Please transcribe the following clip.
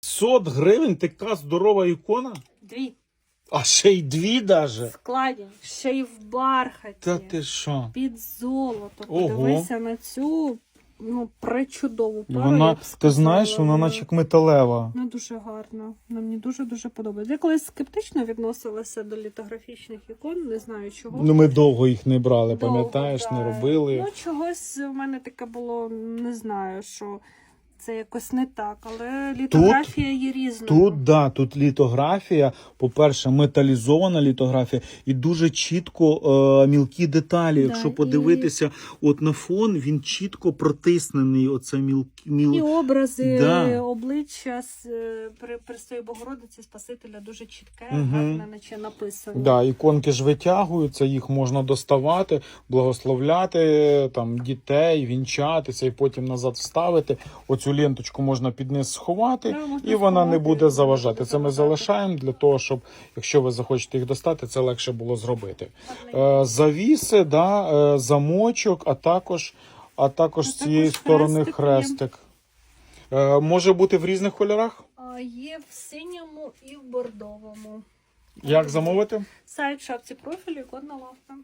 500 гривень така здорова ікона? Дві. А ще й дві даже. В складі, ще й в бархаті. Та ти що? Під золото. Ого. Подивися на цю ну, пречудову пару. Вона, ти знаєш, вона наче як металева. Ну, дуже гарно. Вона мені дуже-дуже подобається. Я колись скептично відносилася до літографічних ікон, не знаю чого. Ну ми довго їх не брали, Довго, пам'ятаєш, не робили. Ну, чогось в мене таке було, не знаю, що це якось не так, але літографія є різною. Тут да, тут літографія. По-перше, металізована літографія, і дуже чітко е, мілкі деталі. Да, Якщо і- подивитися, от на фон він чітко протиснений. Оце мілкі І образи, Да. обличчя з е, при Престої Богородиці Спасителя дуже чітке, гарне, наче написано. Да, іконки ж витягуються, їх можна доставати, благословляти там дітей, вінчатися і потім назад вставити. Оцю ленточку можна під низ сховати, і вона не буде заважати. Це ми залишаємо для того, щоб якщо ви захочете їх достати, це легше було зробити. Е, завіси, да, е, замочок, а також, а також з цієї сторони хрестик. Е, може бути в різних кольорах? Є в синьому і в бордовому. Як замовити? Сайт шапці профілю, іконна лавка.